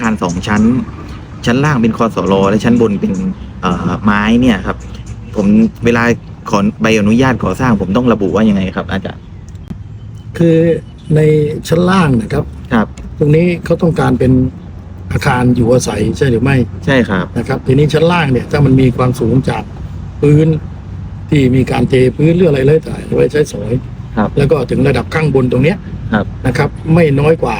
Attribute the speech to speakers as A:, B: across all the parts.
A: คารสองชั้น ชั้นล่างเป็นคอสรและชั้นบนเป็นเอ่อไม้เนี่ยครับ ผมเวลาขอใบอนุญาตก่อสร้างผมต้องระบุว่ายังไงครับ อาจารย์
B: คือในชั้นล่างนะครับ
A: ครับ
B: ตรงนี้เขาต้องการเป็นอาคารอยู่อาศัยใช่หรือไม่
A: ใช่ครับ
B: นะครับ ทีนี้ชั้นล่างเนี่ยถ้ามันมีความสูงจากพื้นที่มีการเทพื้นหรืออะไรเลยแต่ไว้ใช้สอย
A: ครับ
B: แล้วก็ถึงระดับข้างบนตรงเนี้ย
A: ครับ
B: นะครับ ไม่น้อยกว่า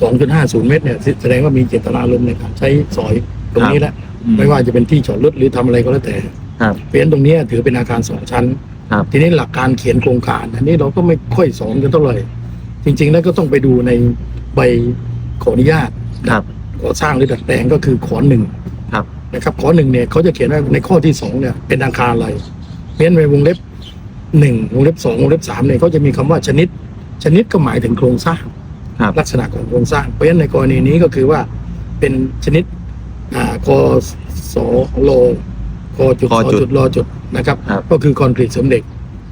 B: 2.50 เมตรเนี่ยแสดงว่ามีเจตนารมณ์ในการใช้สอยตรงนี้แหละไม่ว่าจะเป็นที่จอดรถหรือทำอะไรก็แล้วแต่
A: ครับ
B: เพราะฉะนั้นตรงเนี้ยถือเป็นอาคารสองชั้น
A: ครับ
B: ทีนี้หลักการเขียนโครงการ อันนี้เราก็ไม่ค่อยสอนกันเท่าไหร่จริง ๆ แล้วก็ต้องไปดูในใบขออนุญาต
A: ครับ
B: ก่อสร้างหรือดัดแปลงก็คือขอหนึ่ง
A: ครับ
B: นะครับขอหนึ่งเนี่ยเขาจะเขียนว่าในข้อที่สองเนี่ยเป็นอาคารอะไรเพราะฉะนั้นในวงเล็บหนึ่งวงเล็บสองวงเล็บสามเนี่ยเขาจะมีคำว่าชนิด ชนิดก็หมายถึงโครงสร้าง
A: ครับ
B: ลักษณะของโครงสร้าง เพราะฉะนั้นในกรณีนี้ก็คือว่าเป็นชนิดอ่ากสโลกจุด
A: ก
B: ส
A: จุด
B: จุดรอจุดนะครับ
A: ครับ
B: ก็คือคอนกรีตเสริมเหล็ก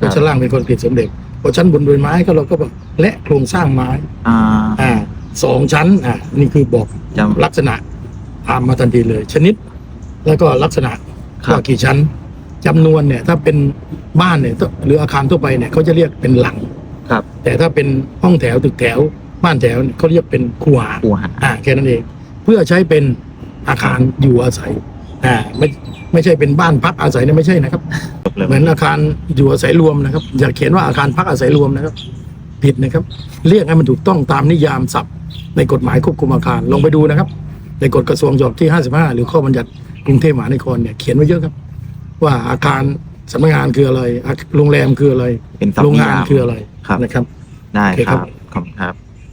A: ครับ
B: ชั้นล่างเป็นคอนกรีตเสริมเหล็กพอชั้นบนเป็นไม้ก็เราก็บอกและโครงสร้างไม้
A: อ่า
B: อ่าสองชั้นอ่านี่คือบอก
A: จำ
B: ลักษณะตามมาทันทีเลย ชนิด แล้วก็ลักษณะ
A: ครับ
B: ว่ากี่ชั้นจำนวนเนี่ย ถ้าเป็นบ้านเนี่ยหรืออาคารทั่วไปเนี่ยเขาจะเรียกเป็นหลัง
A: ครับ
B: แต่ถ้าเป็นห้องแถวตึกแถว บ้านแถวเนี่ยเขาเรียกเป็นคูหา
A: ปูหา
B: อ่าแค่นั้นเอง เพื่อใช้เป็นอาคารอยู่อาศัยอ่าไม่ไม่ใช่เป็นบ้านพักอาศัยเนี่ยไม่ใช่นะครับ
A: จบเลย
B: เหมือนอาคารอยู่อาศัยรวมนะครับ อย่าเขียนว่าอาคารพักอาศัยรวมนะครับ ผิดนะครับ เรียกให้มันถูกต้องตามนิยามศัพท์ ในกฎหมายควบคุมอาคารลองไปดูนะครับ ในกฎกระทรวงฉบับที่ 55 หรือข้อบัญญัติกรุงเทพมหานครเนี่ยเขียนไว้เยอะครับ ว่าอาคารสำนักงานคืออะไรอาโรงแรมคืออะไร
A: เป็นศัพท์
B: โรง
A: นิ
B: งาน
A: ยาม
B: คืออะไร
A: ครับ
B: นะครับ
A: ได้
B: โอเค
A: ค
B: ครั
A: รับบ ขอบคุณครับ